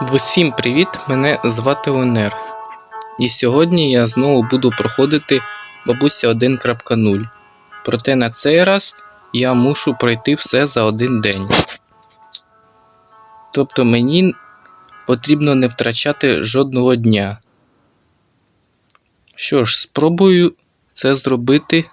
Всім привіт! Мене звати Онер. І сьогодні я знову буду проходити бабуся 1.0. Проте на цей раз я мушу пройти все за один день. Тобто мені потрібно не втрачати жодного дня. Що ж, спробую це зробити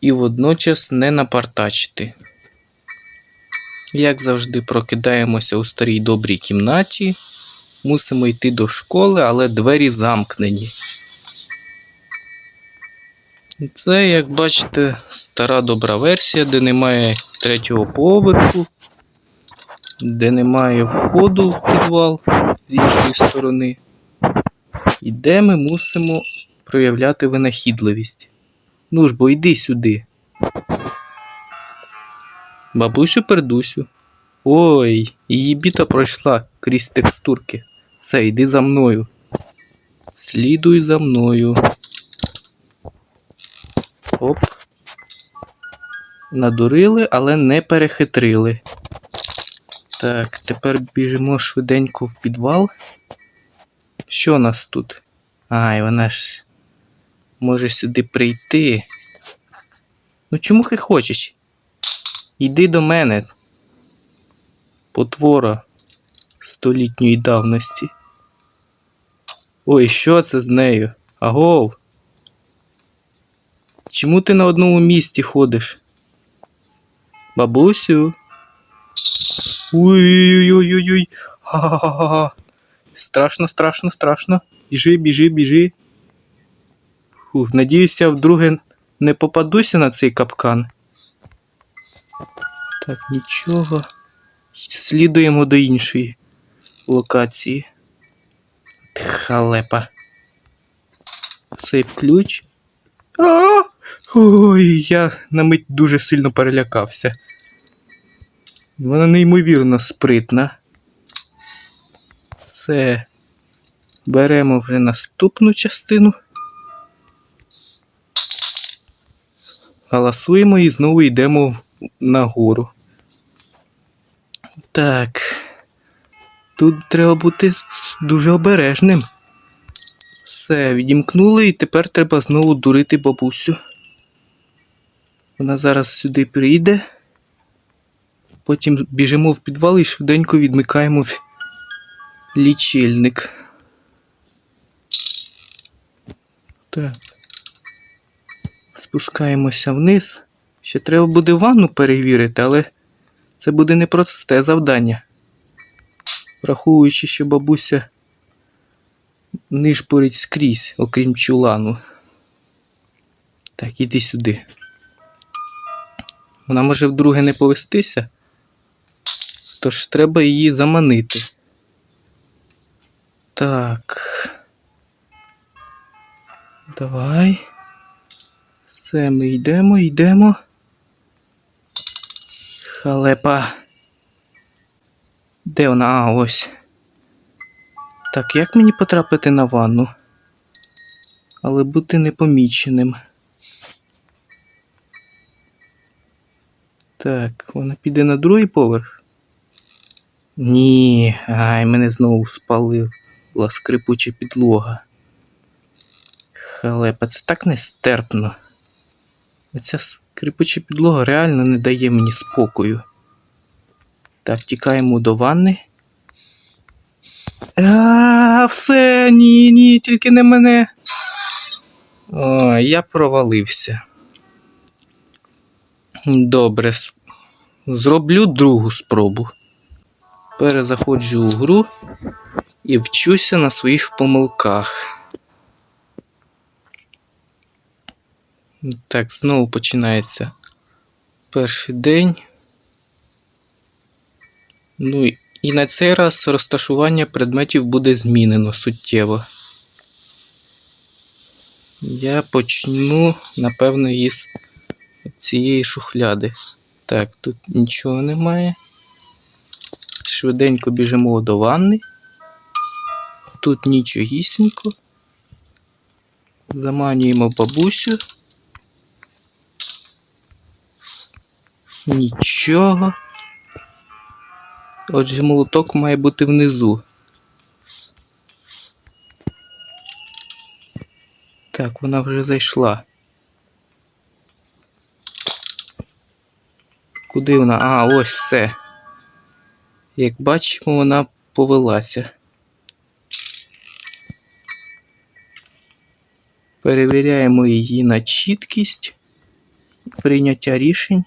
і водночас не напартачити. Як завжди, прокидаємося у старій добрій кімнаті. Мусимо йти до школи, але двері замкнені. Це, як бачите, стара добра версія, де немає третього поверху, де немає входу в підвал з іншої сторони. І де ми мусимо проявляти винахідливість. Ну ж бо йди сюди. Бабусю пердусю. Ой, її біта пройшла крізь текстурки. Все, йди за мною. Слідуй за мною. Оп. Надурили, але не перехитрили. Так, тепер біжимо швиденько в підвал. Що у нас тут? Ай, вона ж може сюди прийти. Ну чому ти хочеш? Йди до мене, потвора столітньої давності. Ой, що це з нею? Агов. Чому ти на одному місці ходиш? Бабусю? Ой-ой-ой-ой-ой. Ха-ха-ха. Страшно, страшно, страшно. Біжи, біжи, біжи. Фух, надіюся, вдруге не попадуся на цей капкан. Так, нічого. Слідуємо до іншої локації. Халепа. Цей ключ. А! Ой, я на мить дуже сильно перелякався. Вона неймовірно спритна. Все. Беремо вже наступну частину. Галасуємо і знову йдемо в- нагору. Так. Тут треба бути дуже обережним. Все, відімкнули, і тепер треба знову дурити бабусю. Вона зараз сюди прийде. Потім біжимо в підвал і швиденько відмикаємо в лічильник. Так. Спускаємося вниз. Ще треба буде ванну перевірити, але це буде непросте завдання. Враховуючи, що бабуся нишпорить скрізь, окрім чулану. Так, іди сюди. Вона може вдруге не повестися, тож треба її заманити. Так. Давай. Все, ми йдемо, йдемо. Халепа. Де вона? А, ось. Так, як мені потрапити на ванну? Але бути непоміченим. Так, вона піде на другий поверх. Ні, ай, мене знову спалила скрипуча підлога. Халепа, це так нестерпно. Ця скрипуча підлога реально не дає мені спокою. Так, тікаємо до ванни. А, все, ні, ні, тільки не мене. О, я провалився. Добре, зроблю другу спробу. Перезаходжу у гру і вчуся на своїх помилках. Так, знову починається перший день. Ну і- на цей раз розташування предметів буде змінено суттєво. Я почну, напевно, із цієї шухляди. Так, тут нічого немає. Швиденько біжимо до ванни. Тут нічогісінько. Заманюємо бабусю. Нічого. Отже, молоток має бути внизу. Так, вона вже зайшла. Куди вона? А, ось все. Як бачимо, вона повелася. Перевіряємо її на чіткість прийняття рішень.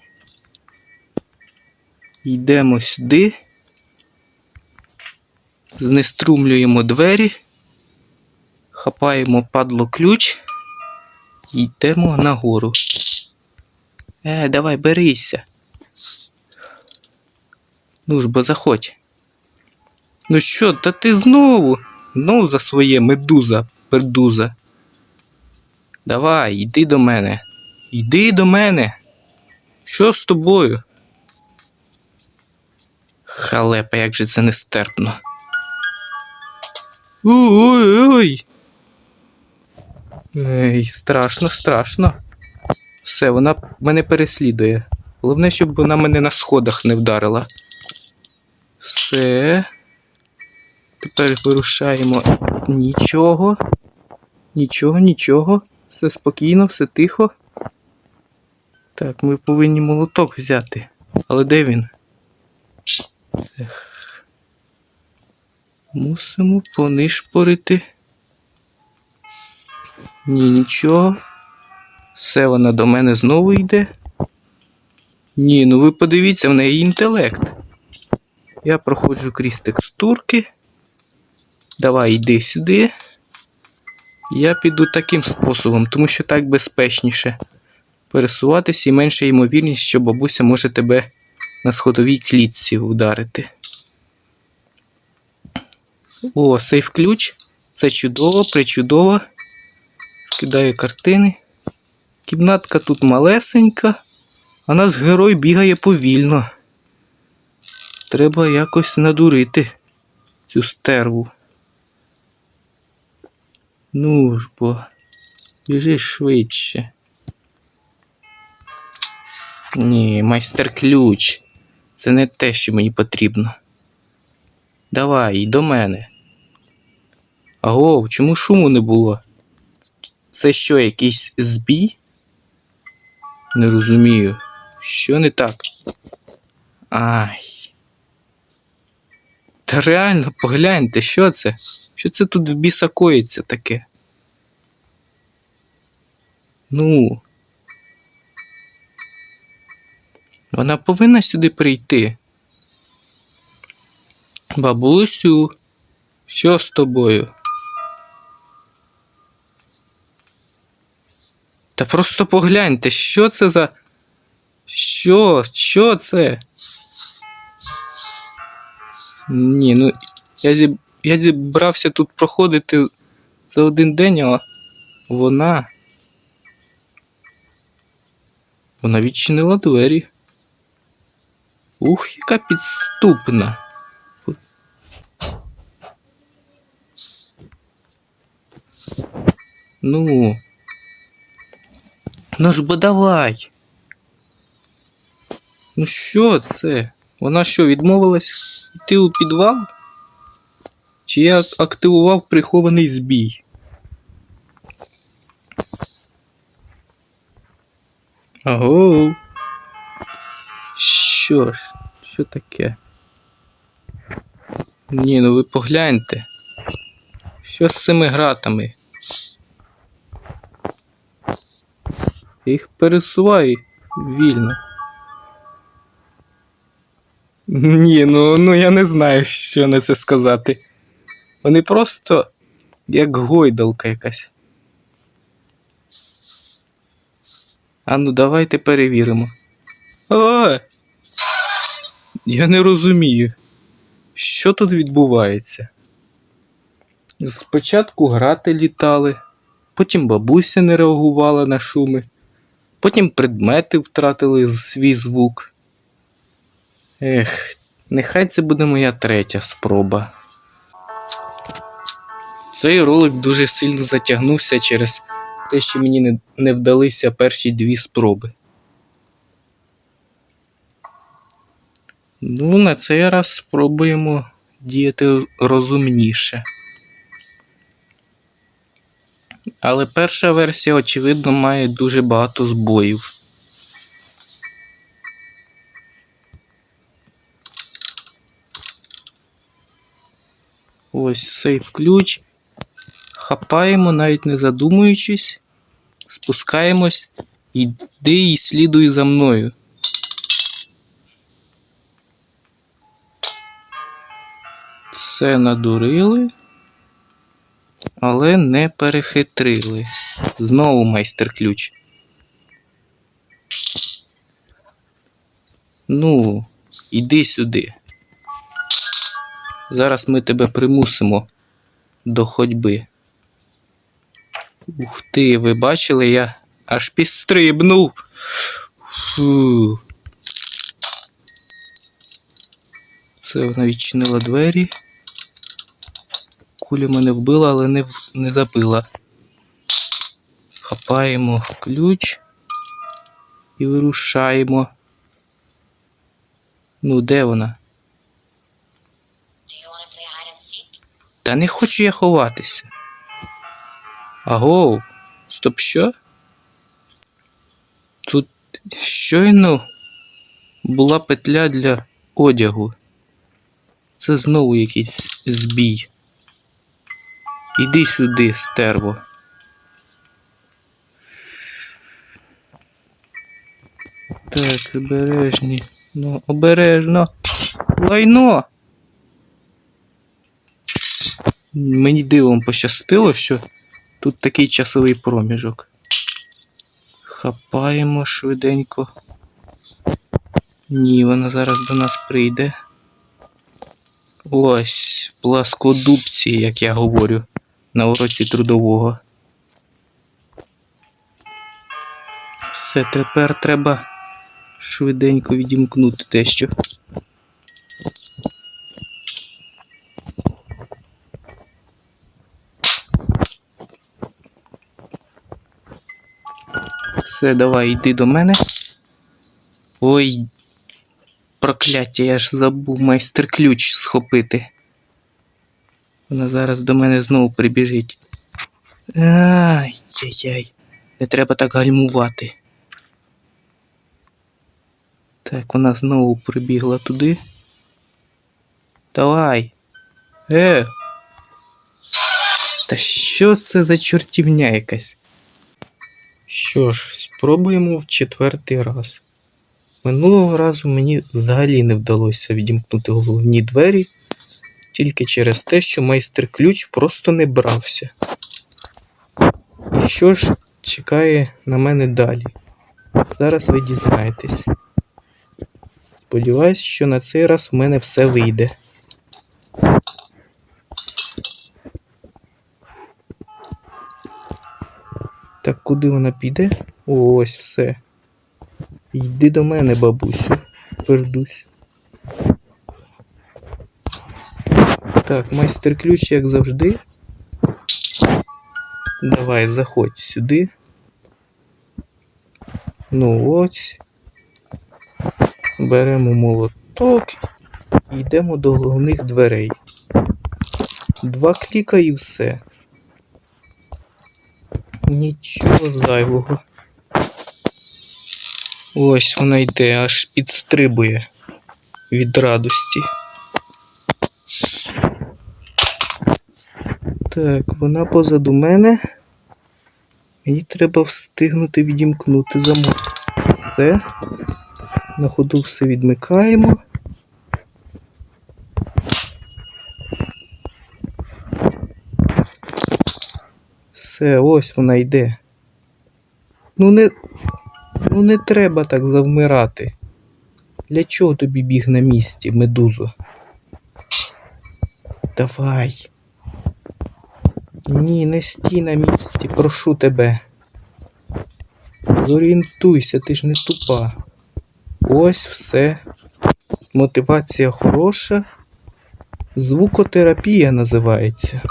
Йдемо сюди. Знеструмлюємо двері, хапаємо падло ключ і йдемо нагору. Е, давай, берися. Ну ж бо заходь. Ну що, та ти знову? Знову за своє медуза, пердуза. Давай, йди до мене. Йди до мене. Що з тобою? Халепа, як же це нестерпно. Ой-ой-ой. Ей, страшно, страшно. Все, вона мене переслідує. Головне, щоб вона мене на сходах не вдарила. Все. Тепер вирушаємо. Нічого. Нічого, нічого. Все спокійно, все тихо. Так, ми повинні молоток взяти. Але де він? Ех. Мусимо понишпорити. Ні, нічого. Все, вона до мене знову йде. Ні, ну ви подивіться, в неї інтелект. Я проходжу крізь текстурки. Давай, йди сюди. Я піду таким способом, тому що так безпечніше пересуватися і менша ймовірність, що бабуся може тебе на сходовій клітці вдарити. О, сейф ключ. Це чудово, причудово. Скидаю картини. Кімнатка тут малесенька, а наш герой бігає повільно. Треба якось надурити цю стерву. Ну ж бо, біжи швидше. Ні, майстер ключ. Це не те, що мені потрібно. Давай, й до мене. Аго, чому шуму не було? Це що, якийсь збій? Не розумію. Що не так? Ай. Та реально погляньте, що це? Що це тут в біса коїться таке? Ну. Вона повинна сюди прийти. Бабусю, що з тобою? Та просто погляньте, що це за. Що? Що це? Ні, ну я, зіб... я зібрався тут проходити за один день, а вона. Вона відчинила двері. Ух, яка підступна. Ну. Ну ж бо давай. Ну що це? Вона що, відмовилась йти у підвал? Чи я активував прихований збій? Аго. Що ж, що таке? Ні, ну ви погляньте. Що з цими гратами? Їх пересувай вільно. Ні, ну, ну я не знаю, що на це сказати. Вони просто як гойдалка якась. А ну давайте перевіримо. О! Я не розумію, що тут відбувається. Спочатку грати літали, потім бабуся не реагувала на шуми, потім предмети втратили свій звук. Ех, нехай це буде моя третя спроба. Цей ролик дуже сильно затягнувся через те, що мені не, вдалися перші дві спроби. Ну, на цей раз спробуємо діяти розумніше. Але перша версія, очевидно, має дуже багато збоїв. Ось сейф ключ. Хапаємо, навіть не задумуючись, спускаємось, йди і слідуй за мною. Все надурили, але не перехитрили. Знову майстер-ключ. Ну, іди сюди. Зараз ми тебе примусимо до ходьби. Ух ти, ви бачили, я аж підстрибнув. Фу. Це вона відчинила двері. Куля мене вбила, але не, не забила. Хапаємо ключ і вирушаємо. Ну, де вона? Та не хочу я ховатися. Агоу, стоп що? Тут щойно була петля для одягу. Це знову якийсь збій. Іди сюди, стерво. Так, обережні. Ну, обережно. Лайно! Мені дивом пощастило, що тут такий часовий проміжок. Хапаємо швиденько. Ні, вона зараз до нас прийде. Ось, пласкодубці, як я говорю, на уроці трудового. Все, тепер треба швиденько відімкнути дещо. Все, давай, йди до мене. Ой, прокляття, я ж забув майстер-ключ схопити. Вона зараз до мене знову прибіжить. Ай-яй-яй, не треба так гальмувати. Так, вона знову прибігла туди. Давай. Е. Та що це за чортівня якась? Що ж, спробуємо в четвертий раз. Минулого разу мені взагалі не вдалося відімкнути головні двері тільки через те, що майстер-ключ просто не брався. Що ж чекає на мене далі? Зараз ви дізнаєтесь. Сподіваюсь, що на цей раз у мене все вийде. Так, куди вона піде? Ось все. Йди до мене, бабусю. Пердусь. Так, майстер-ключ, як завжди. Давай, заходь сюди. Ну ось. Беремо молоток і йдемо до головних дверей. Два кліка і все. Нічого зайвого. Ось вона йде, аж підстрибує від радості. Так, вона позаду мене. Мені треба встигнути відімкнути замок. Все. На ходу все відмикаємо. Все, ось вона йде. Ну не. Ну не треба так завмирати. Для чого тобі біг на місці, медузо? Давай. Ні, не стій на місці, прошу тебе. Зорієнтуйся, ти ж не тупа. Ось все. Мотивація хороша. Звукотерапія називається.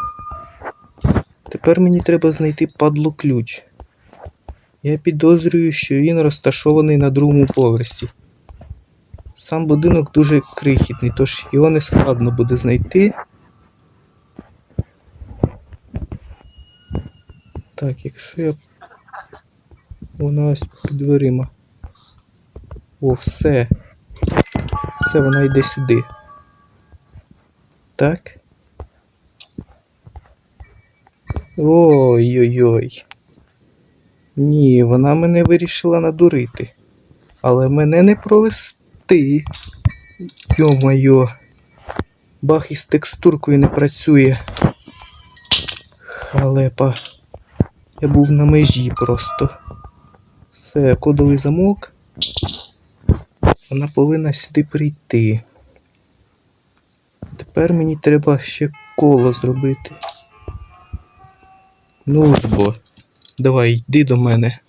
Тепер мені треба знайти падло ключ. Я підозрюю, що він розташований на другому поверсі. Сам будинок дуже крихітний, тож його не складно буде знайти. Так, якщо я. Вона ось під дверима. О, все. Все, вона йде сюди. Так. Ой-ой-ой. Ні, вона мене вирішила надурити. Але мене не провести. Йо-майо. Бах із текстуркою не працює. Халепа. Я був на межі просто. Все, кодовий замок. Вона повинна сюди прийти. Тепер мені треба ще коло зробити. Ну ж бо. Давай, йди до мене.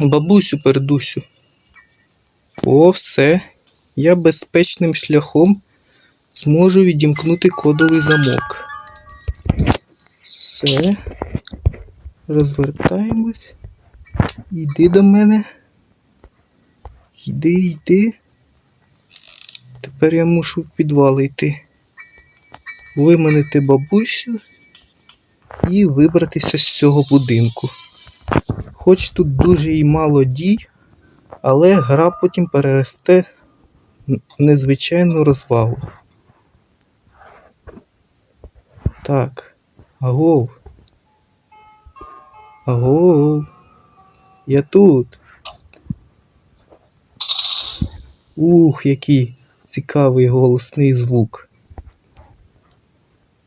Бабусю, пердусю. О, все. Я безпечним шляхом зможу відімкнути кодовий замок. Все. Розвертаємось. Йди до мене. Йди, йди. Тепер я мушу в підвал йти. Виманити бабусю і вибратися з цього будинку. Хоч тут дуже і мало дій, але гра потім переросте незвичайну розвагу. Так, агов. Агов. Я тут. Ух, який цікавий голосний звук.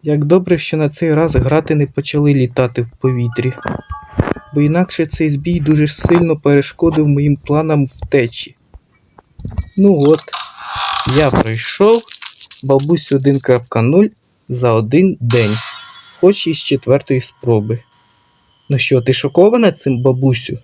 Як добре, що на цей раз грати не почали літати в повітрі, бо інакше цей збій дуже сильно перешкодив моїм планам втечі. Ну от, я пройшов бабусю 1.0 за один день, хоч і з четвертої спроби. Ну що, ти шокована цим бабусю?